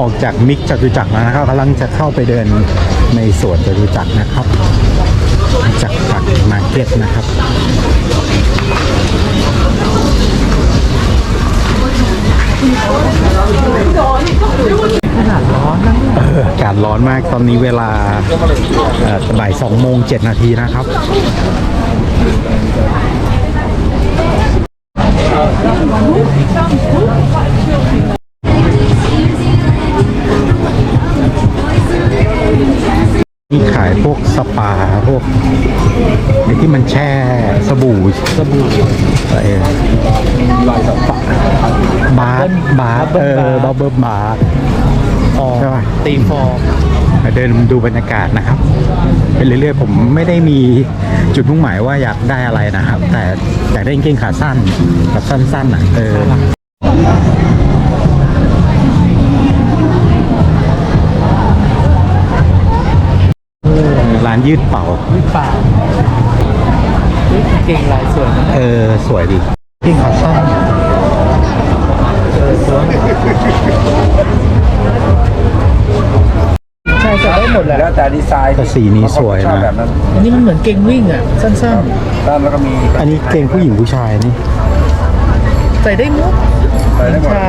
ออกจากมิกจตุจักรแล้วนะครับกำลังจะเข้าไปเดินในสวนจตุจักรนะครับจากจากมาร์เก็ตนะครับขนาดร้อนนะอากาศร้อนมากตอนนี้เวลาบ่ายสองโมงเจ็ดนาทีนะครับ นี่ขายพวกสปาพวกไอ้ที่มันแช่สบู่สบู่เออบาร์บาร์เออบับเบิ้ลบาร์อ๋อใช่ปะตีฟองเดินดูบรรยากาศนะครับไปเรื่อยๆผมไม่ได้มีจุดมุ่งหมายว่าอยากได้อะไรนะครับ แต่อยากได้กางเกงขาสั้นแบบสั้นๆอะเออ ร้านยืดเป่าวิปากเก่งลายสวยนะเออ สวยดีกางเกงขาสั้นเออสวยใช่ใส่ได้หมดแหละแล้วแต่ดีไซน์แต่สีนี้สวยชอบนะแบบนั้นอันนี้มันเหมือนเก่งวิ่งอะ สั้นด้านแล้วก็มี อันนี้เกงผู้หญิงผู้ชายนี่ๆใส่ได้หมดอะไรได้หมดใช่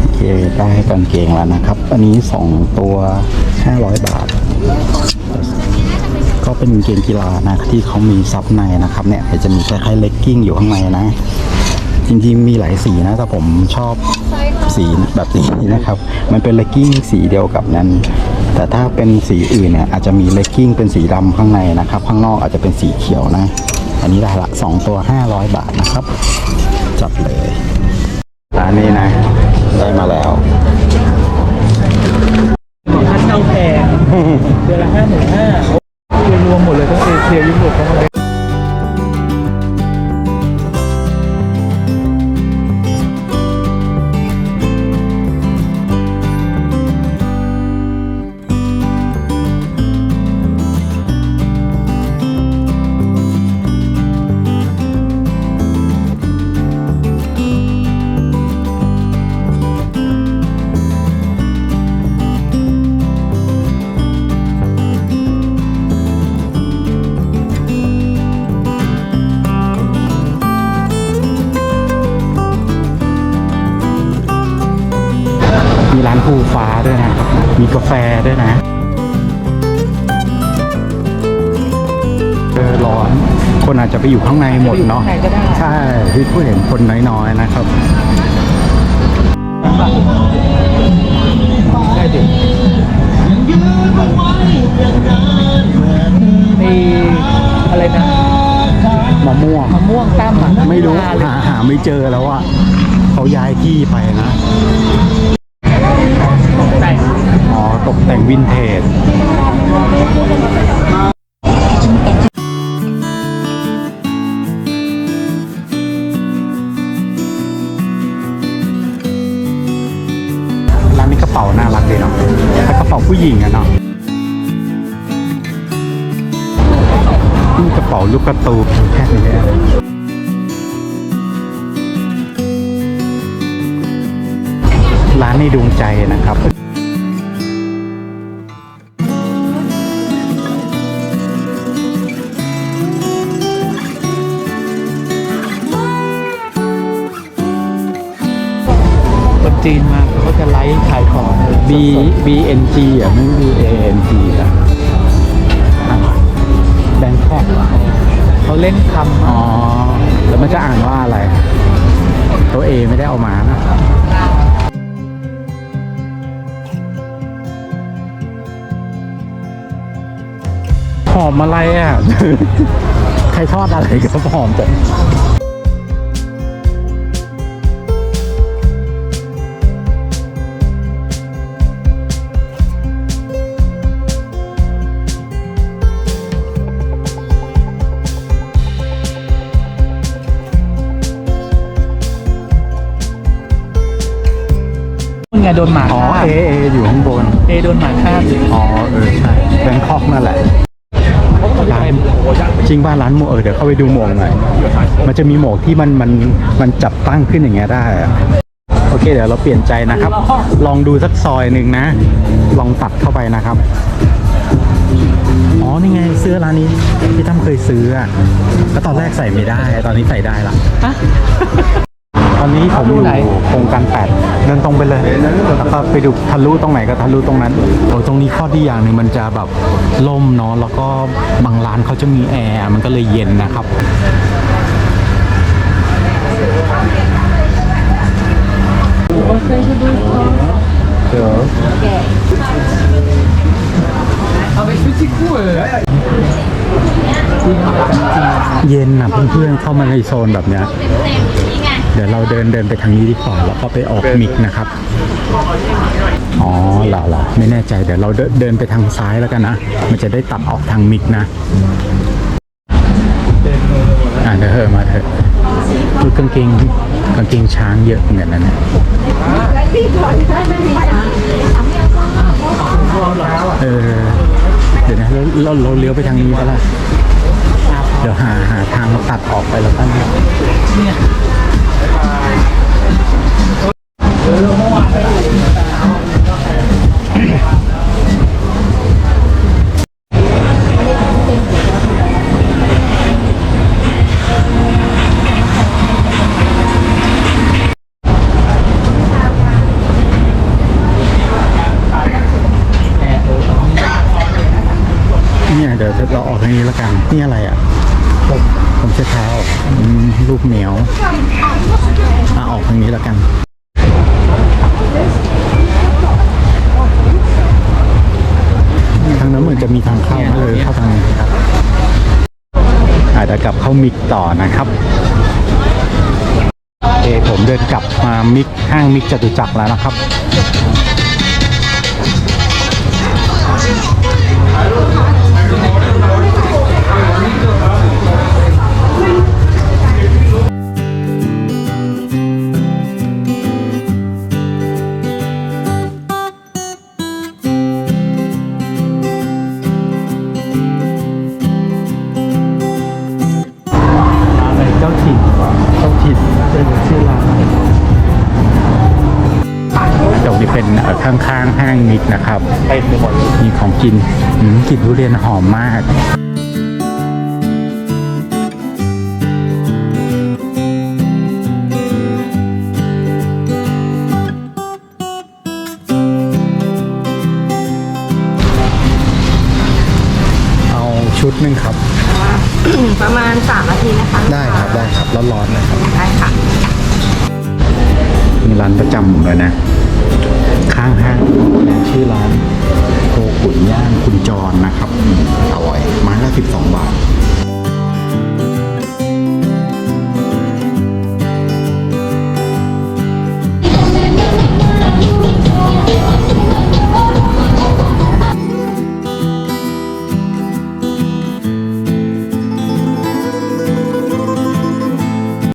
โอเคได้กางเกงแล้วนะครับ อันนี้สองตัว 500 บาทก็ เป็นกางเกงกีฬานะที่เขามีซับในนะครับเนี่ยจะมีคล้ายๆเลกกิ้งอยู่ข้างในนะ จริงๆมีหลายสีนะแต่ผมชอบสีแบบนี้นะครับ มันเป็นเลกกิ้งสีเดียวกับนั้น แต่ถ้าเป็นสีอื่นเนี่ยอาจจะมีเลกกิ้งเป็นสีดำข้างในนะครับ ข้างนอกอาจจะเป็นสีเขียวนะ อันนี้ได้ละสองตัว 500 บาทนะครับ จัดเลยร้านนี้นะ ได้มาแล้วค่าเช่าแพงเดือนละห้าหมื่นห้า วมหมดเลยทั้งเอเชียยุโรปทั้งอะไรมีร้านภูฟ้าด้วยนะ มีกาแฟด้วยนะเออร้อน คนอาจจะไปอยู่ข้างในหมดเนาะอยู่ข้างในก็ได้ใช่ที่ผู้เห็นคนน้อยๆนะครับได้ดิไออะไรนะมะม่วงมะม่วงตั้มอะไม่รู้น่าเลยหาหาไม่เจอแล้วอะเขาย้ายที่ไปนะแต่งอ๋อต กแต่งวินเทจร้านนี้กระเป๋าน่ารักดีเนาะแต่กระเป๋าผู้หญิงอะเนาะนี่กระเป๋าลูกกระตูนแค่นี้ร้านในดวงใจนะครับ จีนมาเขาจะไลฟ์ขายของ B B N G อะไม่ B A N G อะแบงคอกเขาเล่นคำอ๋อ แล้วมันจะอ่านว่าอะไร ตัว A ไม่ได้เอามานะหอมอะไรอะ ใครทอดอะไรก็หอมจัง ไงโดนหมาอ๋อฆ่า A A อยู่ข้างบน เอโดนหมาฆ่าอ๋อเออใช่แบงคอกนั่นแหละร้านจริงบ้านร้านหมวกเออเดี๋ยวเข้าไปดูหมวกหน่อยมันจะมีหมวกที่มันมันมันจับตั้งขึ้นอย่างเงี้ยได้อะโอเคเคเดี๋ยวเราเปลี่ยนใจนะครับ ลองดูสักซอยหนึ่งนะ ลองตัดเข้าไปนะครับอ๋อนี่ไงเสื้อร้านนี้ที่ตั้มเคยซื้ออะก็ตอนแรกใส่ไม่ได้ ตอนนี้ใส่ได้ละฮะ ตอนนี้ผมอยู่ทะลุไหนโครงการแปดเดินตรงไปเลยแล้วก็ไปดูทะลุตรงไหนก็ทะลุตรงนั้นโอ้ตรงนี้ข้อดีอย่างหนึ่งมันจะแบบล่มเนาะแล้วก็บางร้านเขาจะมีแอร์มันก็เลยเย็นนะครับเดี๋ยวเย็นนะเพื่อนๆเข้ามาในโซนแบบเนี้ย เดี๋ยวเราเดินเดินไปทางนี้ดีกว่าแล้วก็ไปออกมิกนะครับ อ๋อหรอเหรอไม่แน่ใจเดี๋ยวเราเดินไปทางซ้ายแล้วกันนะ มันจะได้ตัดออกทางมิกนะอะเดี๋ยวเถอมาเถอะดูกางเกงกางเกงช้างเยอะเหมือนกันนะเนี่ยเออเดี๋ยวนะเราเราเราเลี้ยวไปทางนี้ปะล่ะเดี๋ยวหาหาทางตัดออกไปแล้วกัน เนี่ยเดี๋ยวเราออกทางนี้แล้วกัน นี่อะไรอะ ผมผมเช็ดเท้าอืมรูปเหนียวอะออกทางนี้แล้วกัน ทางนั้นเหมือนจะมีทางเข้าเลยเข้าทางไหนครับอาจจะกลับเข้ามิกต่อนะครับโอเคผมเดินกลับมามิกห้างมิกจตุจักรแล้วนะครับ ผิดเป็นชื่อร้านตรงนี้เป็นข้างๆห้างนิดนะครับเต็มไปหมดมีของกินอืมกลิ่นทุเรียนหอมมาก ได้ครับได้ครับร้อนๆนะครับได้ค่ะมีร้านประจำผมเลยนะ ข้างห้างชื่อร้านโคขุนย่างคุณจรนะครับ อร่อยไม้ละ12